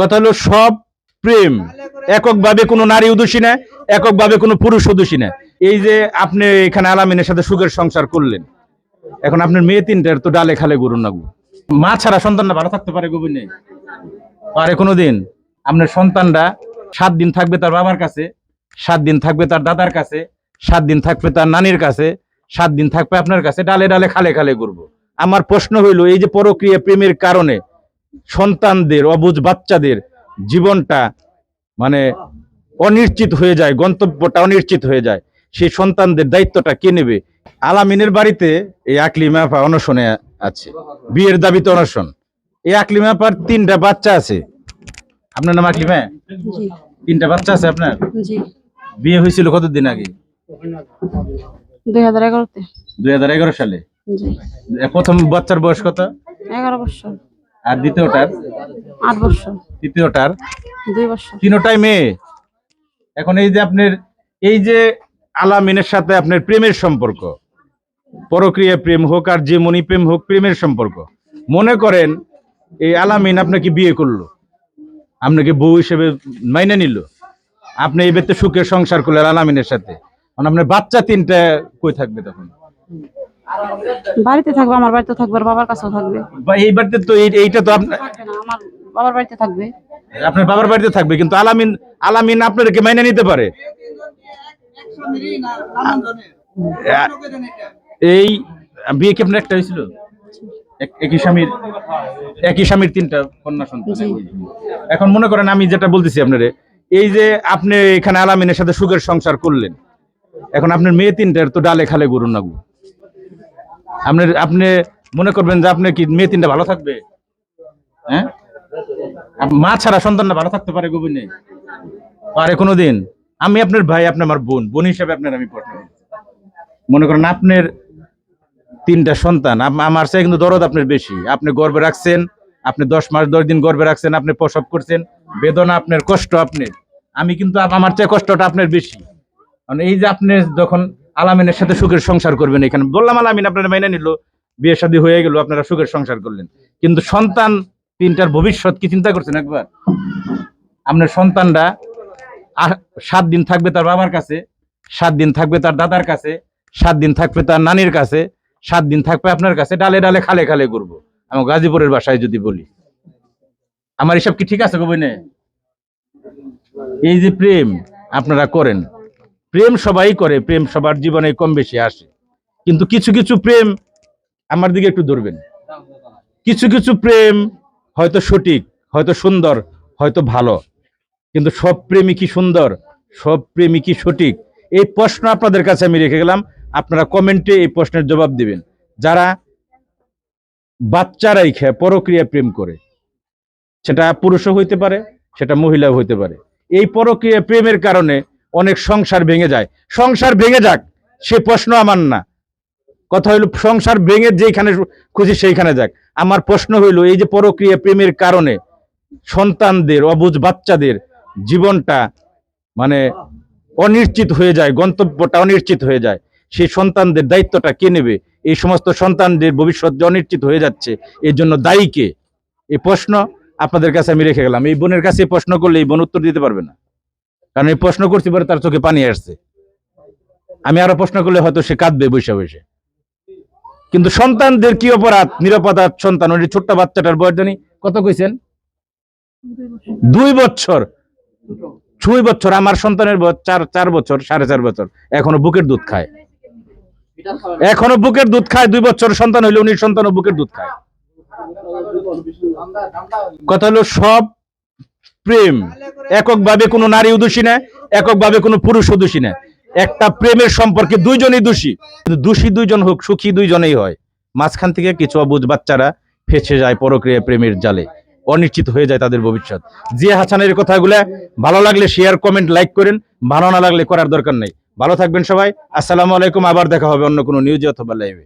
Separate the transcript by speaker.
Speaker 1: কথা হলো সব প্রেম। এককভাবে কোনো নারী উদোষী না, এককভাবে কোনো পুরুষ উদোষী না। এই যে আপনি এখানে আলামিনের সাথে সুখের সংসার করলেন, এখন আপনার মেয়ে তিনটার তো ডালে খালে গরু না। মা ছাড়া সন্তানরা ভালো থাকতে পারে গোবিন নেই। পারে কোনোদিন। আপনার সন্তানরা সাত দিন থাকবে তার বাবার কাছে, সাত দিন থাকবে তার দাদার কাছে, সাত দিন থাকবে তার নানির কাছে, সাত দিন থাকবে আপনার কাছে, ডালে ডালে খালে খালে ঘুরবো। আমার প্রশ্ন হইল, এই যে পরক্রিয়া প্রেমের কারণে সন্তানদের অবুজ বাচ্চাদের জীবনটা মানে অনিশ্চিত হয়ে যায় গন্তব্যটা অনিশ্চিত হয়ে যায়। সেই সন্তানদের দায়িত্বটা কে নেবে? আলামিনের বাড়িতে এই আকলিমা আপা অনশনে আছে। বিয়ের দাবিতে অনশন। এই আকলিমা আপার তিনটা বাচ্চা আছে। আপনার নাম আকলিমা তিনটা বাচ্চা আছে আপনার? বিয়ে হয়েছিল কতদিন আগে?
Speaker 2: দুই হাজার এগারোতে।
Speaker 1: দুই হাজার এগারো সালে। প্রথম বাচ্চার বয়স কত?
Speaker 2: এগারো বছর।
Speaker 1: আর দ্বিতীয়টার?
Speaker 2: আট বছর।
Speaker 1: তৃতীয়টার
Speaker 2: দুই বছর।
Speaker 1: তিনোটাই মেয়ে? এখন এই যে আপনার এই যে আলামিনের সাথে আপনার প্রেমের সম্পর্ক পরক্রিয়া প্রেম হোক আর যে মনি প্রেম হোক প্রেমের সম্পর্ক মনে করেন এই আলামিন আপনাকে বিয়ে করল আপনাকে বউ হিসেবে মাইনে নিল আপনি এই বেতে সুখের সংসার করলেন আলামিনের সাথে। আপনার বাচ্চা তিনটা কই থাকবে তখন?
Speaker 2: বাড়িতে থাকবে আমার বাড়িতে থাকবে বাবার কাছেও থাকবে।
Speaker 1: এই বাড়িতে তো এইটা তো আপনার
Speaker 2: আমার বাবার বাড়িতে থাকবে।
Speaker 1: আপনার বাবার বাড়িতে থাকবে কিন্তু আলামিন আলামিন আপনাদেরকে মাইনে নিতে পারে। এই বিয়ে কি আপনার একটা হয়েছিল? এক- একই স্বামীর একই স্বামীর তিনটা কন্যা সন্তান। এখন মনে করেন আমি যেটা বলতেছি আপনারে এই যে আপনি এখানে আলামিনের সাথে সুখের সংসার করলেন এখন আপনার মেয়ে তিনটার তো ডালে খালে গরু না গো। আপনার আপনি মনে করবেন যে আপনি কি মেয়ে তিনটা ভালো থাকবে? হ্যাঁ? মা ছাড়া সন্তানটা ভালো থাকতে পারে গোবিন পারে কোনোদিন? আমি আপনার ভাই, আপনি আমার বোন। বোন হিসাবে আপনার আমি করছি। মনে করেন আপনার তিনটা সন্তান আমার চেয়ে কিন্তু দরদ আপনার বেশি। আপনি গর্বে রাখছেন, আপনি দশ মাস, দশ দিন গর্বে রাখছেন, আপনি প্রসব করছেন, বেদনা আপনার, কষ্ট আপনার। আমি কিন্তু আমার চেয়ে কষ্টটা আপনার বেশি। কারণ এই যে আপনি যখন আলামিনের সাথে সুখের সংসার করবেন এখানে। বললাম আলামিন, আপনার মাইনে নিল, বিয়ে শাদী হয়ে গেল, আপনারা সুখের সংসার করলেন। কিন্তু সন্তান তিনটার ভবিষ্যৎ কি চিন্তা করছেন একবার? আপনার সন্তানরা সাত দিন থাকবে তার বাবার কাছে, সাত দিন থাকবে তার দাদার কাছে, সাত দিন থাকবে তার নানির কাছে, সাত দিন থাকবে আপনার কাছে, ডালে ডালে খালে খালে ঘুরবো। আমি গাজীপুরের বাসায় যদি বলি। আমার এসব কি ঠিক আছে কবনে এই যে প্রেম, আপনারা করেন। প্রেম সবাই করে, প্রেম সবার জীবনে কম বেশি আসে। কিন্তু কিছু কিছু প্রেম আমার দিকে একটু ধরবেন। কিছু কিছু প্রেম হয়তো সঠিক, হয়তো সুন্দর, হয়তো ভালো। কিন্তু সব প্রেমই কি সুন্দর, সব প্রেমই কি সঠিক? এই প্রশ্ন আপনাদের কাছে আমি রেখে গেলাম। আপনারা কমেন্টে এই প্রশ্নের জবাব দিবেন। যারা বাচ্চারাই খেয়ে পরক্রিয়া প্রেম করে, সেটা পুরুষও হইতে পারে, সেটা মহিলাও হইতে পারে। এই পরক্রিয়া প্রেমের কারণে অনেক সংসার ভেঙে যায়। সংসার ভেঙে যাক, সে প্রশ্ন আমার না। কথা হইল, সংসার ভেঙে যেখানে খুশি সেইখানে যাক। আমার প্রশ্ন হইল, এই যে পরক্রিয়া প্রেমের কারণে সন্তানদের, অবুজ বাচ্চাদের জীবনটা মানে অনিশ্চিত হয়ে যায়, গন্তব্যটা অনিশ্চিত হয়ে যায়। সেই সন্তানদের দায়িত্বটা কে নেবে? এই সমস্ত সন্তানদের ভবিষ্যৎ যে অনিশ্চিত হয়ে যাচ্ছে, এর জন্য দায়ী কে? এই প্রশ্ন আপনাদের কাছে আমি রেখে গেলাম। এই বোনের কাছে প্রশ্ন করলে এই বোন উত্তর দিতে পারবে না। কারণ এই প্রশ্ন করতে পারে তার চোখে পানি আসছে। আমি আরও প্রশ্ন করলে হয়তো সে কাঁদবে বসে বসে। কিন্তু সন্তানদের কি অপরাধ? নিরাপদার সন্তান, ওই ছোট্ট বাচ্চাটার বয়স জানি, কত কইছেন? দুই বছর। ছয় বছর, আমার সন্তানের বয়স চার চার বছর, সাড়ে চার বছর। এখনও বুকের দুধ খায়। এখনও বুকের দুধ খায়, দুই বছর সন্তান হইলে উনি সন্তানও বুকের দুধ খায়। কথা হলো সব প্রেম। এককভাবে কোনো নারী উদোষী না, এককভাবে কোনো পুরুষ উদোষী না। একটা প্রেমের সম্পর্কে দুইজনই দোষী। কিন্তু দোষী দুইজন হোক, সুখী দুইজনেই হয়। মাঝখান থেকে কিছু অবুঝ বাচ্চারা ফেসে যায় পরক্রিয়া প্রেমের জালে। অনিশ্চিত হয়ে যায় তাদের ভবিষ্যৎ। জিয়া হাসানের কথাগুলা ভালো লাগলে শেয়ার কমেন্ট লাইক করেন। ভালো না লাগলে করার দরকার নেই। ভালো থাকবেন সবাই। আসসালামু আলাইকুম। আবার দেখা হবে অন্য কোনো নিউজে অথবা লাইভে